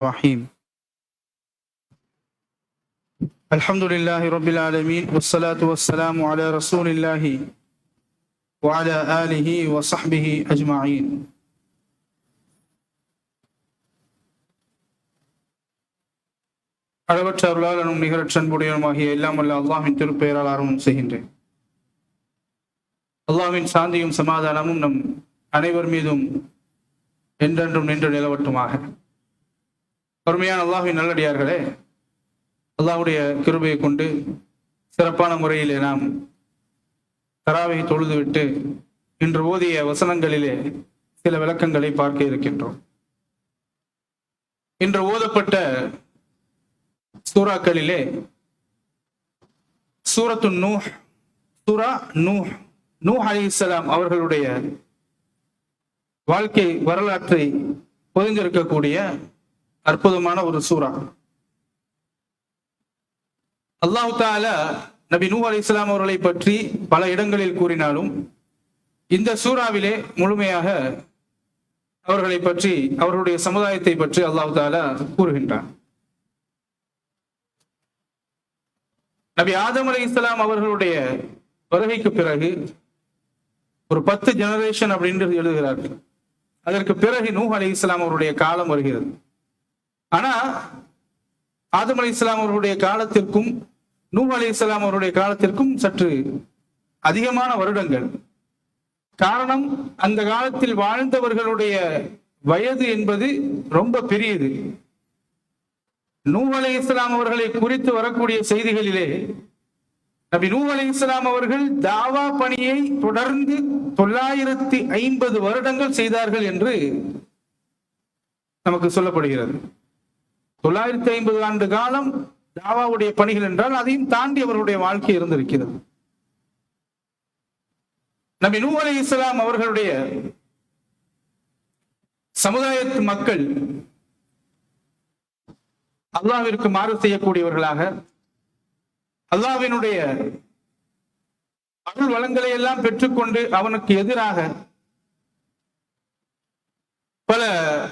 الرحيم الحمد لله رب العالمين والصلاة والسلام على رسول الله وعلى آله وصحبه أجمعين அளவற்ற அருளாளனும் நிகரற்ற அன்புடையனுமாகிய எல்லாம் வல்ல அல்லாஹ்வின் திருப்பெயரால் ஆரம்பம் செய்கின்றேன் அல்லாஹ்வின் சாந்தியும் சமாதானமும் நம் அனைவர் மீதும் என்றென்றும் நின்று நிலவட்டுமாக அருமையான அல்லாஹ்வின் நல்லடியார்களே அல்லாஹுடைய கிருபையை கொண்டு சிறப்பான முறையிலே நாம் தராவை தொழுதுவிட்டு இன்று ஓதிய வசனங்களிலே சில விளக்கங்களை பார்க்க இருக்கின்றோம். இன்று ஓதப்பட்ட சூறாக்களிலே சூரத்து நூஹ் சூரா நூஹ் நூ அலிஸ்லாம் அவர்களுடைய வாழ்க்கை வரலாற்றை பொதிந்திருக்கக்கூடிய அற்புதமான ஒரு சூறா. அல்லாஹு தாலா நபி நூ அலி இஸ்லாம் அவர்களை பற்றி பல இடங்களில் கூறினாலும் இந்த சூறாவிலே முழுமையாக அவர்களை பற்றி அவர்களுடைய சமுதாயத்தை பற்றி அல்லாஹு தாலா கூறுகின்றான். நபி ஆதம் அலி இஸ்லாம் அவர்களுடைய வருகைக்கு பிறகு ஒரு பத்து ஜெனரேஷன் அப்படின்னு எழுதுகிறார்கள். அதற்கு பிறகு நூ அலி இஸ்லாம் அவருடைய காலம் வருகிறது. ஆனா ஆதம் அலி இஸ்லாம் அவர்களுடைய காலத்திற்கும் நூ அலி இஸ்லாம் அவருடைய காலத்திற்கும் சற்று அதிகமான வருடங்கள். காரணம் அந்த காலத்தில் வாழ்ந்தவர்களுடைய வயது என்பது ரொம்ப பெரியது. நூ அலி இஸ்லாம் அவர்களை குறித்து வரக்கூடிய செய்திகளிலே நபி நூ அலி இஸ்லாம் அவர்கள் தாவா பணியை தொடர்ந்து தொள்ளாயிரத்தி ஐம்பது வருடங்கள் செய்தார்கள் என்று நமக்கு சொல்லப்படுகிறது. தொள்ளாயிரத்தி ஐம்பது ஆண்டு காலம் தாவாவுடைய பணிகள் என்றால் அதையும் தாண்டி அவர்களுடைய வாழ்க்கை இருந்திருக்கிறது. நபி நூ அலி இஸ்லாம் அவர்களுடைய சமுதாயத்து மக்கள் அல்லாவிற்கு மாறு செய்யக்கூடியவர்களாக அல்லாவினுடைய அருள் வளங்களை எல்லாம் பெற்றுக்கொண்டு அவனுக்கு எதிராக பல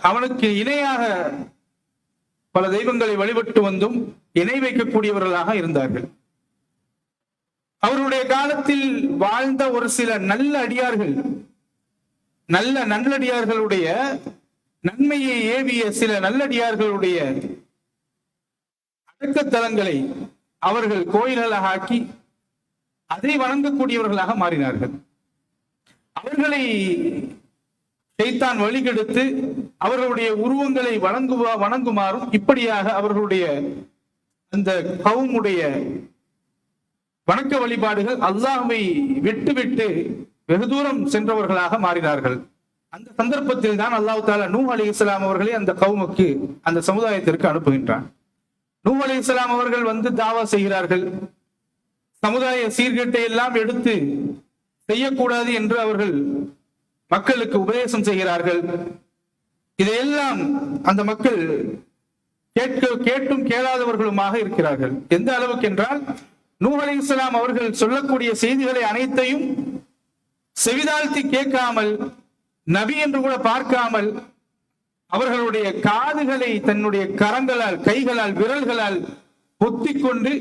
அவனுக்கு இணையாக பல தெய்வங்களை வழிபட்டு வந்தும் இணை வைக்கக்கூடியவர்களாக இருந்தார்கள். அவருடைய காலத்தில் வாழ்ந்த ஒரு சில நல்ல அடியார்கள் நல்ல நல்லடியார்களுடைய நன்மையை ஏவிய சில நல்லடியார்களுடைய அடக்கத்தலங்களை அவர்கள் கோயில்களாக ஆக்கி அதை வணங்கக்கூடியவர்களாக மாறினார்கள். அவர்களை செய்தான் வழிகெடுத்து அவர்களுடைய உருவங்களை வணங்குவா வணங்குமாறும் இப்படியாக அவர்களுடைய அந்த கவுமுடைய வணக்க வழிபாடுகள் அல்லாஹை விட்டு விட்டு வெகு தூரம் சென்றவர்களாக மாறினார்கள். அந்த சந்தர்ப்பத்தில் தான் அல்லாஹு தாலா நூ அலி இஸ்லாம் அவர்களை அந்த கவுமுக்கு அந்த சமுதாயத்திற்கு அனுப்புகின்றான். நூ அலி இஸ்லாம் அவர்கள் வந்து தாவா செய்கிறார்கள். சமுதாய சீர்கேட்டை எல்லாம் எடுத்து செய்யக்கூடாது என்று அவர்கள் மக்களுக்கு உபதேசம் செய்கிறார்கள். இதையெல்லாம் அந்த மக்கள் கேட்க கேட்டும் கேளாதவர்களுமாக இருக்கிறார்கள். எந்த அளவுக்கு என்றால் நூ அலி இஸ்லாம் அவர்கள் சொல்லக்கூடிய செய்திகளை அனைத்தையும் செவிதாழ்த்தி கேட்காமல் நபி என்று கூட பார்க்காமல் அவர்களுடைய காதுகளை தன்னுடைய கரங்களால் கைகளால் விரல்களால் பொத்திக் கொண்டு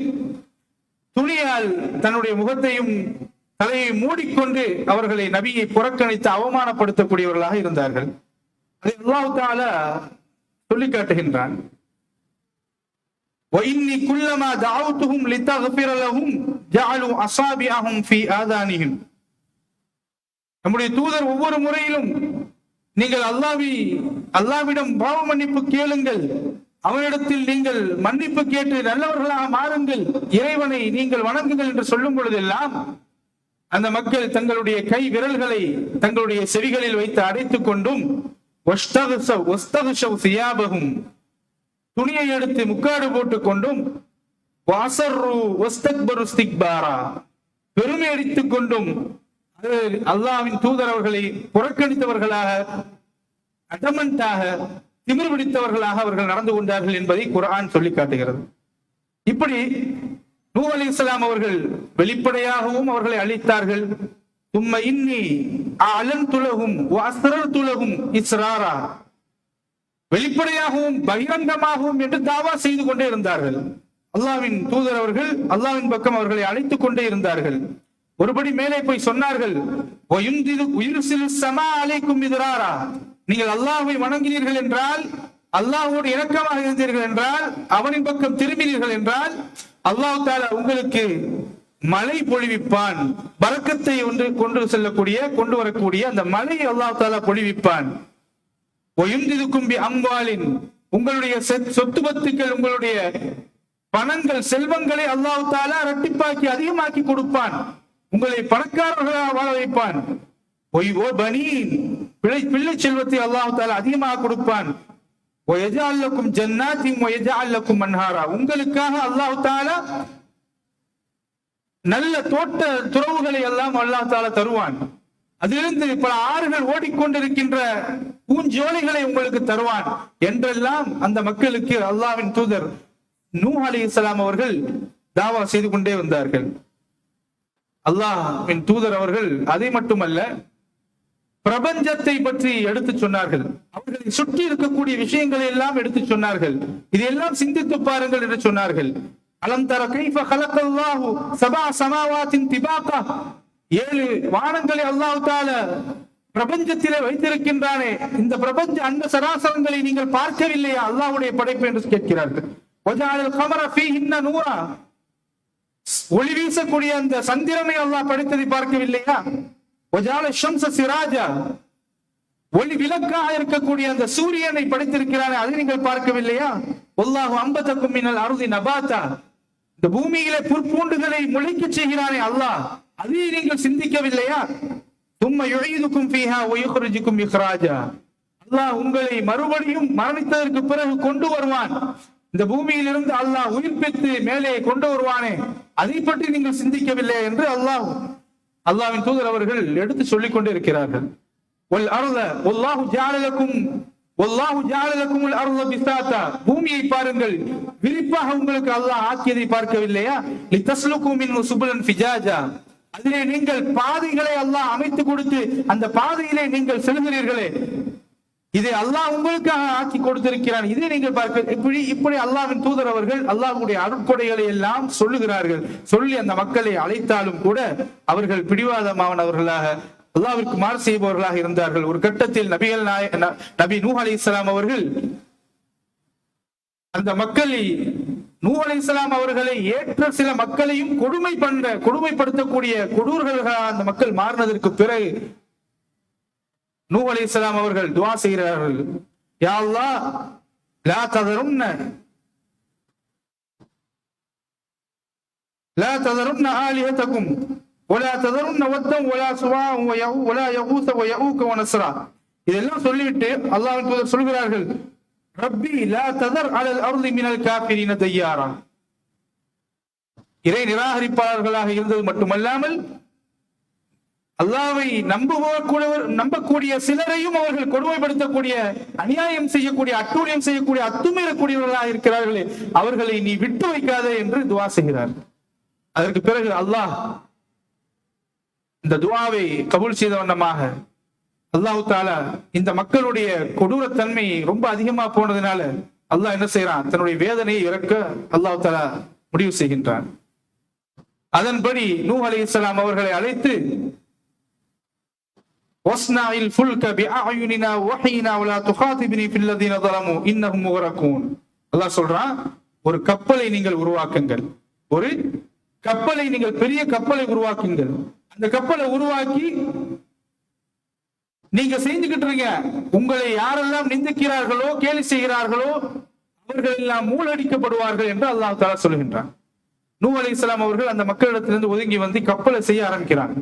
துணியால் தன்னுடைய முகத்தையும் தலையை மூடிக்கொண்டு அவர்களை நபியை புறக்கணித்து அவமானப்படுத்தக்கூடியவர்களாக இருந்தார்கள். அதை அல்லாஹால சொல்லி காட்டுகின்றான் குல்லமா தாவுத்துகும் லித்தகபிரலகும் ஜாலு அசாபியாகும் நம்முடைய தூதர் ஒவ்வொரு முறையிலும் நீங்கள் அல்லாவி அல்லாவிடம் பாவ மன்னிப்பு கேளுங்கள். அவனிடத்தில் நீங்கள் மன்னிப்பு கேட்டு நல்லவர்களாக மாறுங்கள். இறைவனை நீங்கள் வணங்குங்கள் என்று சொல்லும் பொழுதெல்லாம் அந்த மக்கள் தங்களுடைய கை விரல்களை தங்களுடைய செவிகளில் வைத்து அடைத்துக் கொண்டும் சியாபகும். துணியை எடுத்து முக்காடு போட்டுக் கொண்டும் பெருமை அடித்துக் கொண்டும் அல்லாவின் தூதர் அவர்களை புறக்கணித்தவர்களாக அடமண்டாக திமிர் பிடித்தவர்களாக அவர்கள் நடந்து கொண்டார்கள் என்பதை குரான் சொல்லி காட்டுகிறது. இப்படி நூ அலி இஸ்லாம் அவர்கள் வெளிப்படையாகவும் அவர்களை அழித்தார்கள். ثم இன்னி அலன் துலகும் அஸ்ரர் துலகும் இஸ்ராரா வெளிப்படையாகவும் பகிரங்கமாகவும் என்று தாவா செய்து கொண்டே இருந்தார்கள். அல்லாவின் தூதர் அவர்கள் அல்லாவின் பக்கம் அவர்களை அழைத்துக் கொண்டே இருந்தார்கள். ஒருபடி மேலே போய் சொன்னார்கள் "வயுந்திது- சமா அலைக்கும் மிதுராரா நீங்கள் அல்லாஹை வணங்கினீர்கள் என்றால் அல்லாஹோடு இணக்கமாக இருந்தீர்கள் என்றால் அவனின் பக்கம் திரும்பினீர்கள் என்றால் அல்லாஹ் தாலா உங்களுக்கு மழை பொழிவிப்பான். பறக்கத்தை ஒன்று கொண்டு செல்லக்கூடிய கொண்டு வரக்கூடிய அந்த மழை அல்லா தாலா பொழிவிப்பான். கும்பி அம்பாலின் உங்களுடைய சொத்து பத்துக்கள் உங்களுடைய பணங்கள் செல்வங்களை அல்லாஹு தாலா இரட்டிப்பாக்கி அதிகமாக்கி கொடுப்பான். உங்களை பணக்காரர்களாக வாழ வைப்பான். ஒய் ஓ பனீன். பிள்ளை பிள்ளை செல்வத்தை அல்லாஹ் தாலா அதிகமாக கொடுப்பான். ஒயஜால்லக்கும் ஜன்னாத்தின் மன்ஹாரா உங்களுக்காக அல்லாஹ் தாலா நல்ல தோட்ட துறவுகளை எல்லாம் அல்லாஹ் தருவான். அதிலிருந்து பல ஆறுகள் ஓடிக்கொண்டிருக்கின்ற பூஞ்சோலைகளை உங்களுக்கு தருவான். என்றெல்லாம் அந்த மக்களுக்கு அல்லாஹ்வின் தூதர் நூ அலி இஸ்லாம் அவர்கள் தாவா செய்து கொண்டே வந்தார்கள். அல்லாஹின் தூதர் அவர்கள் அதை மட்டுமல்ல பிரபஞ்சத்தை பற்றி எடுத்து சொன்னார்கள். அவர்களை சுற்றி இருக்கக்கூடிய விஷயங்களை எல்லாம் எடுத்து சொன்னார்கள். இதையெல்லாம் சிந்தித்து பாருங்கள் என்று சொன்னார்கள். அலம் தர கைஃப கலக்கல்லாஹு சபா சமாவாத்தின் திபாக்கா. ஏழு வானங்களை அல்லாஹ் தால பிரபஞ்சத்திலே வைத்திருக்கின்றானே. இந்த பிரபஞ்ச அந்த சராசரங்களை நீங்கள் பார்க்கவில்லையா? அல்லாஹ்வுடைய படைப்பு என்று கேட்கிறார்கள். கமர ஃபீஹின்ன நூரா. ஒளி வீசக்கூடிய அந்த சந்திரனை அல்லாஹ் படைத்ததை பார்க்கவில்லையா? ஒஜால ஷம்ச சிராஜா. ஒளி விளக்காக இருக்கக்கூடிய அந்த சூரியனை படைத்திருக்கிறானே அதை நீங்கள் பார்க்கவில்லையா? ஒல்லாஹு அம்பத்தக்கும் மின்னல் அருதி நபாத்தா. இந்த பூமியிலே புற்பூண்டுகளை முளைக்க செய்கிறானே அல்லாஹ். அதை நீங்கள் சிந்திக்கவில்லையா? தும்ம யுழைதுக்கும் ஃபீஹா ஒயுகுருஜிக்கும் இஹ்ராஜா அல்லாஹ் உங்களை மறுபடியும் மரணித்ததற்கு பிறகு கொண்டு வருவான். இந்த பூமியிலிருந்து அல்லாஹ் உயிர்ப்பித்து மேலே கொண்டு வருவானே. அதை பற்றி நீங்கள் சிந்திக்கவில்லை என்று அல்லாஹ் அல்லாவின் தூதர் அவர்கள் எடுத்து சொல்லிக் கொண்டு இருக்கிறார்கள் ஒல் அருள ஒல்லாஹு ஜாலலக்கும் ஒல்லாஹு ஜாலலக்கும் அருள பிசாத்தா. பூமியை பாருங்கள். விரிப்பாக உங்களுக்கு அல்லாஹ் ஆக்கியதை பார்க்கவில்லையா? லி தஸ்லுக்கும் சுபலன் ஃபிஜாஜா. அதிலே நீங்கள் பாதைகளை அல்லாஹ் அமைத்து கொடுத்து அந்த பாதையிலே நீங்கள் செல்கிறீர்களே. இதை அல்லாஹ் உங்களுக்காக ஆக்கி கொடுத்திருக்கிறான். இதை நீங்கள் பார்க்க இப்படி இப்படி அல்லாவின் தூதர் அவர்கள் அல்லாஹுடைய அருட்கொடைகளை எல்லாம் சொல்லுகிறார்கள். சொல்லி அந்த மக்களை அழைத்தாலும் கூட அவர்கள் பிடிவாதமானவர்களாக அல்லாவிற்கு மாறு செய்பவர்களாக இருந்தார்கள். ஒரு கட்டத்தில் நபிகள் நாய நபி நூ அலி இஸ்லாம் அவர்கள் அந்த மக்களை நூ அலி இஸ்லாம் அவர்களை ஏற்ற சில மக்களையும் கொடுமை பண்ற கொடுமைப்படுத்தக்கூடிய கொடூர்களாக அந்த மக்கள் மாறினதற்கு பிறகு நூ அலி இஸ்லாம் அவர்கள் துவா செய்கிறார்கள். யாழ்லா லா ததரும் லா ததரும் ஒலா ததரும் நவத்தம் ஒலா சுவா ஒலா யகூச ஒயூக்க ஒனசரா இதெல்லாம் சொல்லிட்டு அல்லாஹ் தூதர் சொல்கிறார்கள் ரப்பி லா ததர் அலல் அருளி மினல் காபிரின தையாரா இறை நிராகரிப்பாளர்களாக இருந்தது மட்டுமல்லாமல் அல்லாவை நம்புவக்கூடவர் நம்பக்கூடிய சிலரையும் அவர்கள் கொடுமைப்படுத்தக்கூடிய அநியாயம் செய்யக்கூடிய அட்டூழியம் செய்யக்கூடிய அத்துமீறக்கூடியவர்களாக இருக்கிறார்களே அவர்களை நீ விட்டு வைக்காதே என்று துவா செய்கிறார் அதற்கு பிறகு அல்லாஹ் இந்த துவாவை கபூல் செய்த வண்ணமாக அல்லாஹு தாலா இந்த மக்களுடைய கொடூரத்தன்மை ரொம்ப அதிகமா போனதுனால அல்லாஹ் என்ன செய்யறான் தன்னுடைய வேதனையை இறக்க அல்லாஹு தாலா முடிவு செய்கின்றான். அதன்படி நூ அலி இஸ்லாம் அவர்களை அழைத்து அல்லாஹ் சொல்றான் ஒரு கப்பலை நீங்கள் உருவாக்குங்கள். ஒரு கப்பலை நீங்கள் பெரிய கப்பலை உருவாக்குங்கள். அந்த கப்பலை உருவாக்கி நீங்க செஞ்சுக்கிட்டு இருங்க உங்களை யாரெல்லாம் நிந்திக்கிறார்களோ கேலி செய்கிறார்களோ அவர்கள் எல்லாம் மூளடிக்கப்படுவார்கள் என்று அல்லாஹ் தாலா சொல்கின்றான். நூ அலி இஸ்லாம் அவர்கள் அந்த மக்களிடத்திலிருந்து ஒதுங்கி வந்து கப்பலை செய்ய ஆரம்பிக்கிறாங்க.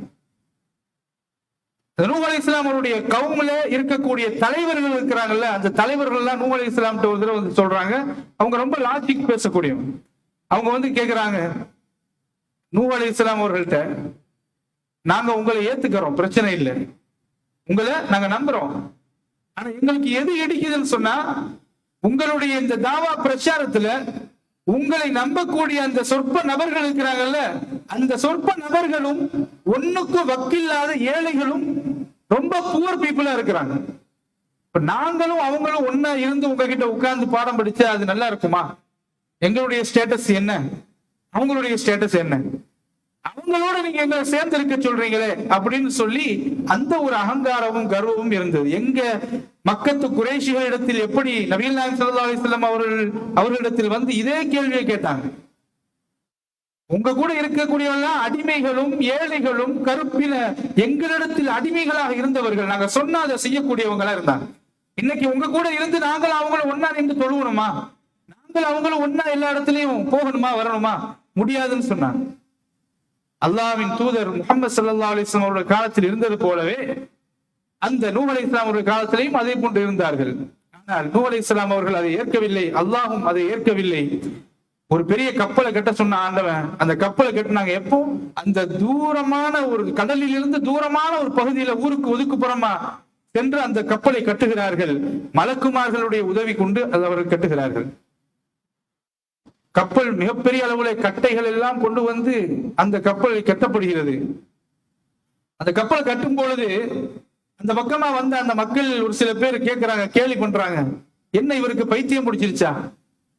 நூ அலி இஸ்லாம் அவருடைய கவுமில இருக்கக்கூடிய தலைவர்கள் இருக்கிறாங்கல்ல அந்த தலைவர்கள் எல்லாம் நூ அலி இஸ்லாம் ஒரு தடவை வந்து சொல்றாங்க. அவங்க ரொம்ப லாஜிக் பேசக்கூடியவங்க. அவங்க வந்து கேக்குறாங்க நூ அலி இஸ்லாம் அவர்கள்ட்ட நாங்க உங்களை ஏத்துக்கிறோம் பிரச்சனை இல்லை. உங்களை நாங்க நம்புறோம். ஆனா எங்களுக்கு எது இடிக்குதுன்னு சொன்னா உங்களுடைய இந்த தாவா பிரச்சாரத்துல உங்களை நம்பக்கூடிய அந்த சொற்ப நபர்கள் இருக்கிறாங்கல்ல அந்த சொற்ப நபர்களும் ஒண்ணுக்கு வக்கில்லாத ஏழைகளும் ரொம்ப புவர் பீப்புளா இருக்கிறாங்க. இப்ப நாங்களும் அவங்களும் ஒன்னா இருந்து உங்ககிட்ட உட்கார்ந்து பாடம் படிச்சா அது நல்லா இருக்குமா? எங்களுடைய ஸ்டேட்டஸ் என்ன? அவங்களுடைய ஸ்டேட்டஸ் என்ன? அவங்களோட நீங்க எங்க சேர்ந்து இருக்க சொல்றீங்களே அப்படின்னு சொல்லி அந்த ஒரு அகங்காரமும் கர்வமும் இருந்தது. எங்க மக்கத்து குறைஷிகளிடத்தில் எப்படி நபீல் நாயக் சல்லா அலிஸ்லாம் அவர்கள் அவர்களிடத்தில் வந்து இதே கேள்வியை கேட்டாங்க. உங்க கூட இருக்கக்கூடியவெல்லாம் அடிமைகளும் ஏழைகளும் கருப்பின எங்களிடத்தில் அடிமைகளாக இருந்தவர்கள். நாங்க சொன்னா அதை செய்யக்கூடியவங்களா இருந்தாங்க. இன்னைக்கு உங்க கூட இருந்து நாங்கள் அவங்களும் ஒன்னா நின்று தொழுவணுமா? நாங்கள் அவங்களும் ஒன்னா எல்லா இடத்துலயும் போகணுமா வரணுமா? முடியாதுன்னு சொன்னாங்க. அல்லாஹ்வின் தூதர் முகமது சல்லா அலிஸ்லாம் அவருடைய காலத்தில் இருந்தது போலவே அந்த நூ அலி இஸ்லாம் அவருடைய காலத்திலையும் அதே போன்று இருந்தார்கள். ஆனால் நூ அலி இஸ்லாம் அவர்கள் அதை ஏற்கவில்லை அல்லாஹும் அதை ஏற்கவில்லை. ஒரு பெரிய கப்பலை கட்ட சொன்ன ஆண்டவன் அந்த கப்பலை கட்டினாங்க எப்போ? அந்த தூரமான ஒரு கடலில் இருந்து தூரமான ஒரு பகுதியில ஊருக்கு ஒதுக்குப்புறமா சென்று அந்த கப்பலை கட்டுகிறார்கள். மலக்குமார்களுடைய உதவி கொண்டு அதை அவர்கள் கட்டுகிறார்கள். கப்பல் மிகப்பெரிய அளவுல கட்டைகள் எல்லாம் கொண்டு வந்து அந்த கப்பல் கட்டப்படுகிறது. அந்த கப்பலை கட்டும் பொழுது அந்த பக்கமா வந்த அந்த மக்கள் ஒரு சில பேர் கேட்கறாங்க கேலி பண்றாங்க. என்ன இவருக்கு பைத்தியம் பிடிச்சிருச்சா?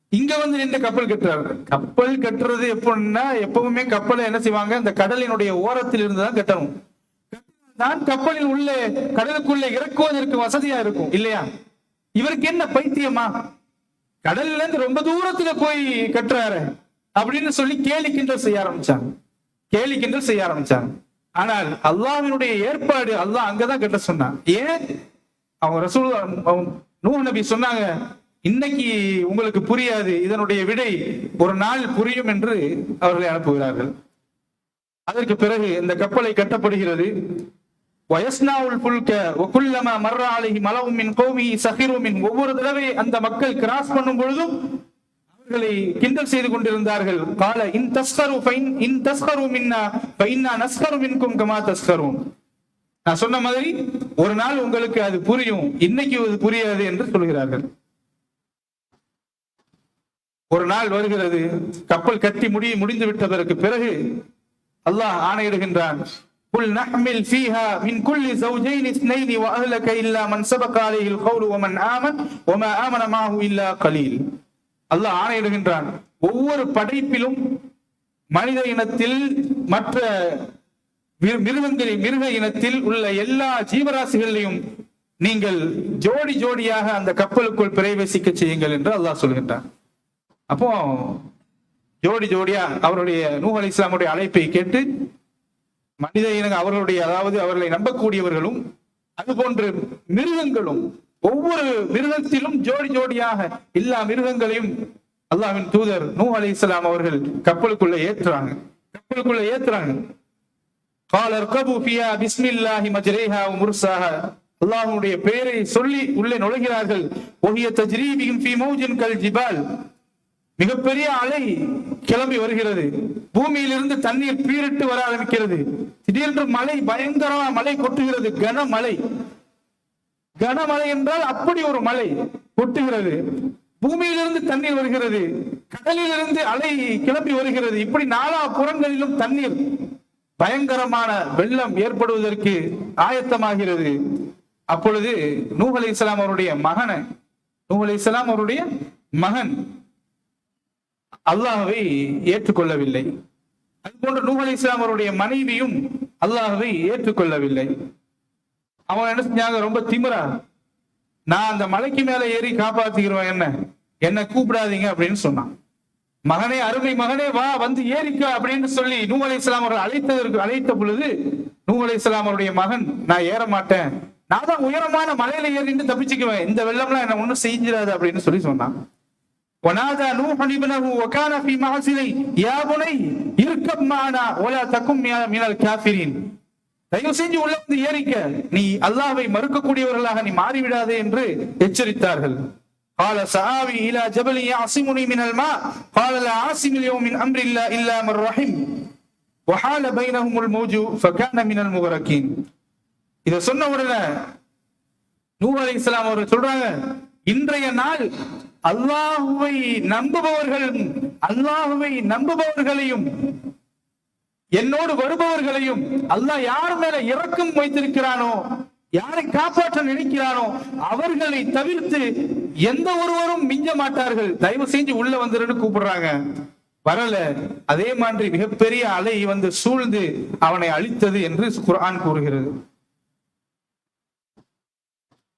இங்க வந்து நின்று கப்பல் கட்டுறாரு. கப்பல் கட்டுறது எப்படின்னா எப்பவுமே கப்பலை என்ன செய்வாங்க? இந்த கடலினுடைய ஓரத்தில் இருந்து தான் கட்டணும். தான் கப்பலில் உள்ளே கடலுக்குள்ள இறக்குவதற்கு வசதியா இருக்கும் இல்லையா? இவருக்கு என்ன பைத்தியமா? கடல்ல இருந்து ரொம்ப தூரத்துல போய் கட்டுறாரு அப்படின்னு சொல்லி கேலி கிண்டல் செய்ய ஆரம்பிச்சாங்க. கேலி கிண்டல் செய்ய ஆரம்பிச்சாங்க. ஆனால் அல்லாவினுடைய ஏற்பாடு அல்லாஹ் அங்கதான் கட்ட சொன்னான். ஏன்? அவங்க ரசூல் நூ நபி சொன்னாங்க இன்னைக்கு உங்களுக்கு புரியாது இதனுடைய விடை ஒரு நாள் புரியும் என்று அவர்களை அனுப்புகிறார்கள். அதற்கு பிறகு இந்த கப்பலை கட்டப்படுகிறது. ஒவ்வொரு தடவை அந்த மக்கள் கிராஸ் பண்ணும் பொழுதும் அவர்களை கிண்டல் செய்து கொண்டிருந்தார்கள். கால இன் தஸ்கரு ஃபைன் இன் தஸ்கரு மின்னா ஃபைன்னா நஸ்கரு மின்கும் கமா தஸ்கரும் நான் சொன்ன மாதிரி ஒரு நாள் உங்களுக்கு அது புரியும். இன்னைக்கு அது புரியாது என்று சொல்கிறார்கள். ஒரு நாள் வருகிறது கப்பல் கட்டி முடி முடிந்து விட்டதற்கு பிறகு அல்லாஹ் ஆணையிடுகின்றான். قل نحمل فيها من كل زوجين اثنين واهلك الا من سبق عليه القول ومن امن وما امن معه الا قليل அல்லாஹ் ஆணையிடுகின்றான் ஒவ்வொரு படைப்பிலும் மனித இனத்தில் மற்ற மிரு- மிருகங்களில் மிருக இனத்தில் உள்ள எல்லா ஜீவராசிகளையும் நீங்கள் ஜோடி ஜோடியாக அந்த கப்பலுக்குள் பிரவேசிக்க செய்யுங்கள் என்று அல்லாஹ் சொல்கின்றான் அப்போ ஜோடி ஜோடியா அவருடைய நூஹ் அலி இஸ்லாமுடைய அழைப்பை கேட்டு மனித இனங்க அவர்களுடைய அதாவது அவர்களை நம்பக்கூடியவர்களும் அது அதுபோன்று மிருகங்களும் ஒவ்வொரு மிருகத்திலும் ஜோடி ஜோடியாக எல்லா மிருகங்களையும் அல்லாவின் தூதர் நூ அலி இஸ்லாம் அவர்கள் கப்பலுக்குள்ள ஏற்றுறாங்க. கப்பலுக்குள்ள ஏற்றுறாங்க. காலர் கபுபியா பிஸ்மில்லாஹி மஜரேஹா முர்சாக அல்லாஹனுடைய பெயரை சொல்லி உள்ளே நுழைகிறார்கள். ஒகிய தஜ்ரீபியும் ஃபி மௌஜின் கல் ஜிபால். மிகப்பெரிய அலை கிளம்பி வருகிறது. பூமியிலிருந்து தண்ணீர் பீரிட்டு வர ஆரம்பிக்கிறது. திடீரென்று மழை பயங்கரமா மழை கொட்டுகிறது. கனமழை. கனமழை என்றால் அப்படி ஒரு மழை கொட்டுகிறது. பூமியிலிருந்து தண்ணீர் வருகிறது. கடலிலிருந்து அலை கிளம்பி வருகிறது. இப்படி நாலா புறங்களிலும் தண்ணீர். பயங்கரமான வெள்ளம் ஏற்படுவதற்கு ஆயத்தமாகிறது. அப்பொழுது நூஹ் அலி இஸ்லாம் அவருடைய மகனை நூஹ் அலைஹிஸ்ஸலாம் இஸ்லாம் அவருடைய மகன் அல்லாஹவை ஏற்றுக்கொள்ளவில்லை. அதுபோன்று நூஹ் அலைஹிஸ்ஸலாம் இஸ்லாம் அவருடைய மனைவியும் அல்லாஹவை ஏற்றுக்கொள்ளவில்லை. அவன் என்ன செஞ்சாங்க? ரொம்ப திமிரா. நான் அந்த மலைக்கு மேல ஏறி காப்பாத்திக்கிறவன் என்ன? என்ன கூப்பிடாதீங்க அப்படின்னு சொன்னான். மகனே அருமை மகனே வா வந்து ஏறிக்க அப்படின்னு சொல்லி நூ அலை இஸ்லாம் அவர்கள் அழைத்ததற்கு அழைத்த பொழுது நூ அலை இஸ்லாம் அவருடைய மகன் நான் ஏற மாட்டேன். நான் தான் உயரமான மலையில ஏறிட்டு தப்பிச்சுக்குவேன். இந்த வெள்ளம்லாம் என்ன ஒண்ணும் செஞ்சிடாது அப்படின்னு சொல்லி சொன்னான். ونادى نوح ابنه وكان في معزل يا بني اركب معنا ولا تكن من الكافرين தயவு செஞ்சு உள்ள வந்து ஏறிக்க நீ அல்லாஹ்வை மறுக்கக்கூடியவர்களாக நீ மாறிவிடாதே என்று எச்சரித்தார்கள் قال سآوي إلى جبل يعصمني من الماء قال لا عاصم اليوم من أمر الله إلا من رحم وحال بينهم الموج فكان من المغرقين இத சொன்ன உடனே நூ அலை இஸ்லாம் அவர் சொல்றாங்க இன்றைய நாள் அல்லாஹுவை நம்புபவர்களும் அல்லாஹுவை நம்புபவர்களையும் என்னோடு வருபவர்களையும் அல்லாஹ் யார் மேல இறக்கம் வைத்திருக்கிறானோ யாரை காப்பாற்ற நினைக்கிறானோ அவர்களை தவிர்த்து எந்த ஒருவரும் மிஞ்ச மாட்டார்கள். தயவு செஞ்சு உள்ள வந்துருன்னு கூப்பிடுறாங்க. வரல. அதே மாதிரி மிகப்பெரிய அலை வந்து சூழ்ந்து அவனை அழித்தது என்று குரான் கூறுகிறது.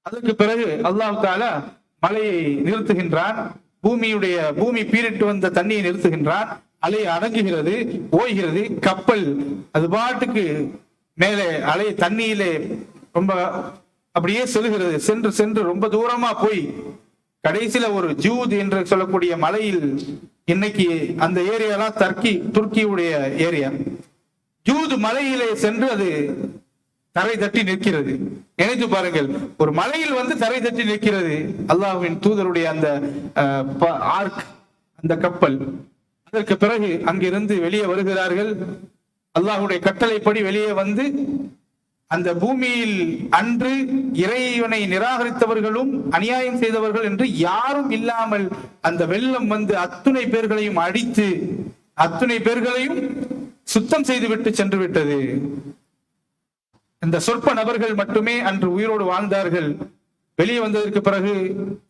அதற்கு பிறகு அல்லாஹ் தாலா மலையை நிறுத்துகின்றான். பூமியுடைய பூமி பீரிட்டு வந்த தண்ணியை நிறுத்துகின்றான். அலை அடங்குகிறது ஓய்கிறது. கப்பல் அது பாட்டுக்கு மேலே அலை தண்ணியிலே ரொம்ப அப்படியே செல்கிறது. சென்று சென்று ரொம்ப தூரமா போய் கடைசியில ஒரு ஜூத் என்று சொல்லக்கூடிய மலையில் இன்னைக்கு அந்த ஏரியாலாம் தர்க்கி துர்க்கியுடைய ஏரியா. ஜூது மலையிலே சென்று அது தரை தட்டி நிற்கிறது. நினைத்து பாருங்கள் ஒரு மலையில் வந்து தரை தட்டி நிற்கிறது. அல்லாஹ்வின் தூதருடைய அந்த அஹ், ப- ஆர்க் அந்த கப்பல். அதற்கு பிறகு அங்கிருந்து வெளியே வருகிறார்கள். அல்லாஹுடைய கட்டளைப்படி வெளியே வந்து அந்த பூமியில் அன்று இறைவனை நிராகரித்தவர்களும் அநியாயம் செய்தவர்கள் என்று யாரும் இல்லாமல் அந்த வெள்ளம் வந்து அத்துணை பேர்களையும் அடித்து அத்துணை பேர்களையும் சுத்தம் செய்துவிட்டு சென்று விட்டது. இந்த சொற்ப நபர்கள் மட்டுமே அன்று உயிரோடு வாழ்ந்தார்கள். வெளியே வந்ததற்கு பிறகு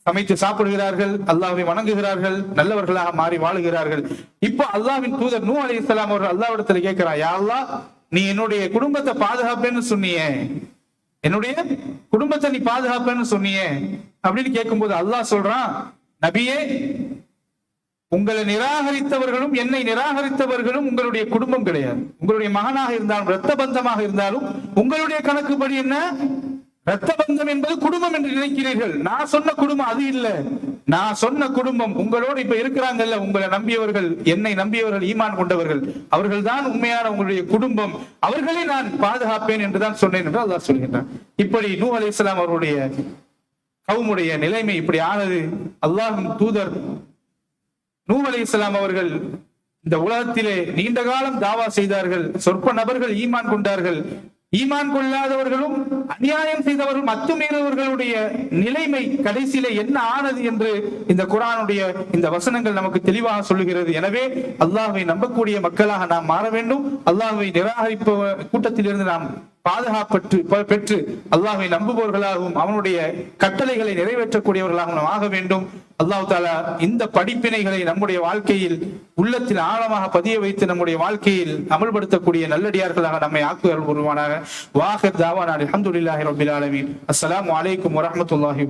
சமைத்து சாப்பிடுகிறார்கள் அல்லாவை வணங்குகிறார்கள் நல்லவர்களாக மாறி வாழுகிறார்கள். இப்போ அல்லாவின் தூதர் நூ அலைஹிஸ்ஸலாம் அவர்கள் அல்லாவிடத்துல கேட்கிறான் யா அல்லாஹ் நீ என்னுடைய குடும்பத்தை பாதுகாப்பேன்னு சொன்னியே. என்னுடைய குடும்பத்தை நீ பாதுகாப்பேன்னு சொன்னியே. அப்படின்னு கேட்கும்போது அல்லாஹ் சொல்றான் நபியே உங்களை நிராகரித்தவர்களும் என்னை நிராகரித்தவர்களும் உங்களுடைய குடும்பம் கிடையாது. உங்களுடைய மகனாக இருந்தாலும் இரத்த பந்தமாக இருந்தாலும் உங்களுடைய கணக்குப்படி என்ன? இரத்த பந்தம் என்பது குடும்பம் என்று நினைக்கிறீர்கள். நான் சொன்ன குடும்பம் அது இல்ல. நான் சொன்ன குடும்பம் உங்களோடு இப்ப இருக்கிறாங்கல்ல உங்களை நம்பியவர்கள் என்னை நம்பியவர்கள் ஈமான் கொண்டவர்கள் அவர்கள் தான் உண்மையான உங்களுடைய குடும்பம். அவர்களை நான் பாதுகாப்பேன் என்றுதான் சொன்னேன் என்று அல்லாஹ் சொல்கின்றான். இப்படி நூ அலைஹிஸ்ஸலாம் அவருடைய கவுமுடைய நிலைமை இப்படி ஆனது அல்லாஹும் தூதர் நூ அலைஹிஸ்ஸலாம் அவர்கள் இந்த உலகத்திலே நீண்ட காலம் தாவா செய்தார்கள். சொற்ப நபர்கள் ஈமான் கொண்டார்கள். ஈமான் கொள்ளாதவர்களும் அநியாயம் செய்தவர்களும் அத்துமீறவர்களுடைய நிலைமை கடைசியிலே என்ன ஆனது என்று இந்த குரானுடைய இந்த வசனங்கள் நமக்கு தெளிவாக சொல்லுகிறது. எனவே அல்லாஹை நம்பக்கூடிய மக்களாக நாம் மாற வேண்டும். அல்லாஹ்வை நிராகரிப்ப கூட்டத்திலிருந்து நாம் பாதுகாப்பற்று பெற்று அல்லாஹை நம்புபவர்களாகவும் அவனுடைய கட்டளைகளை நிறைவேற்றக்கூடியவர்களாகவும் நாம் ஆக வேண்டும். அல்லாஹு தாலா இந்த படிப்பினைகளை நம்முடைய வாழ்க்கையில் உள்ளத்தில் ஆழமாக பதிய வைத்து நம்முடைய வாழ்க்கையில் அமல்படுத்தக்கூடிய நல்லடியார்களாக நம்மை ஆக்குதல் உருவானாக வாஹர் தாவான அல்ஹம்துலில்லாஹி ரபில் ஆலமீன். அஸ்ஸலாமு அலைக்கும் வரஹ்மத்துல்லாஹி